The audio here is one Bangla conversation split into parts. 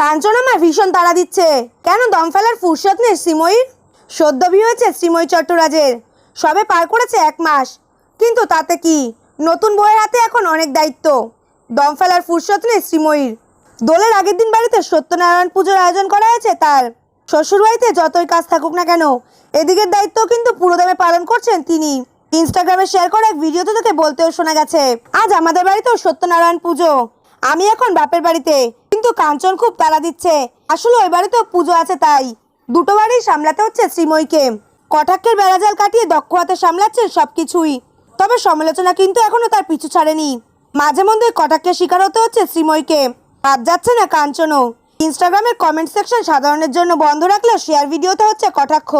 কাঞ্চন আমার ভীষণ তাড়া দিচ্ছে। কেন দম ফেলার ফুরসত নেই শ্রীময়ীর? সদ্য বিয়ে হয়েছে শ্রীময়ী চট্টরাজের। সবে পার করেছে এক মাস। কিন্তু তাতে কি? নতুন বইয়ের হাতে এখন অনেক দায়িত্ব। দম ফেলার ফুরসত নেই শ্রীময়ীর। দোলের আগের দিন বাড়িতে সত্যনারায়ণ পুজোর আয়োজন করা হয়েছে তার। শ্বশুরবাড়িতে যতই কাজ থাকুক না কেন, এদিকের দায়িত্ব কিন্তু পুরোদমে পালন করছেন তিনি। ইনস্টাগ্রামে শেয়ার করা এক ভিডিওতে তোকে বলতেও শোনা গেছে, আজ আমাদের বাড়িতেও সত্যনারায়ণ পুজো। আমি এখন বাপের বাড়িতে কিন্তু কাঞ্চন খুব তাড়া দিচ্ছে। আসলে ওই বাড়িতেও পুজো আছে তাই। দুটো বাড়ি সামলাতে হচ্ছে শ্রীময়ীকে। কটাক্ষের বেড়াজাল কাটিয়ে দক্ষ হাতে সামলাচ্ছেন সবকিছুই। তবে সমালোচনা কিন্তু এখনও তার পিছু ছাড়েনি। মাঝে মধ্যে কটাক্ষের শিকার হতে হচ্ছে শ্রীময়ীকে। বাদ যাচ্ছে না কাঞ্চনও। ইনস্টাগ্রামের কমেন্ট সেকশন সাধারণের জন্য বন্ধ রাখলেও শেয়ার ভিডিওতে হচ্ছে কটাক্ষ।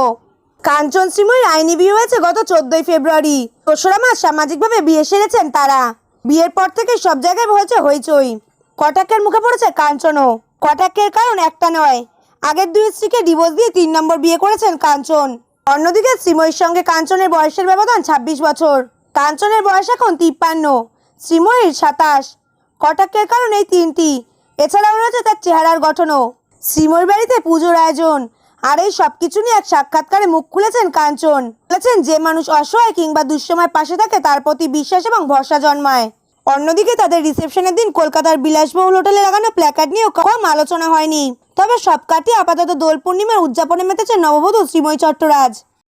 কাঞ্চন শ্রীময়ীর আইনি বিয়ে হয়েছে গত চোদ্দই ফেব্রুয়ারি। দোসরা মাস সামাজিকভাবে বিয়ে সেরেছেন তারা। বিয়ের পর থেকে সব জায়গায় হয়েছে হইচই। কটাক্ষের মুখে পড়েছে? কাঞ্চনও। কটাক্ষের কারণ একটা নয়। আগের দুই স্ত্রীকে ডিভোর্স দিয়ে তিন নম্বর বিয়ে করেছেন কাঞ্চন। অন্যদিকে শ্রীময়ীর সঙ্গে কাঞ্চনের বয়সের ব্যবধান ছাব্বিশ বছর। কাঞ্চনের বয়স এখন তিপ্পান্ন শ্রীময়ীর সাতাশ। কটাক্ষের কারণ এই তিনটি। এছাড়াও রয়েছে তার চেহারার গঠনও। শ্রীময়ীর বাড়িতে পুজোর আয়োজন। আর এই সব কিছু নিয়ে এক সাক্ষাৎকারে মুখ খুলেছেন কাঞ্চন। বলেছেন, যে মানুষ অসহায় কিংবা দুঃসময় পাশে থাকে তার প্রতি বিশ্বাস এবং ভরসা জন্মায়। অন্যদিকে তাদের রিসেপশনের দিন কলকাতার বিলাসবহুল হোটেলে লাগানো প্ল্যাকার্ড নিয়েও কম আলোচনা হয়নি। তবে সব কাটিয়ে আপাতত দোল পূর্ণিমার উদযাপনে মেতেছে নববধূ শ্রীময় চট্টরাজ।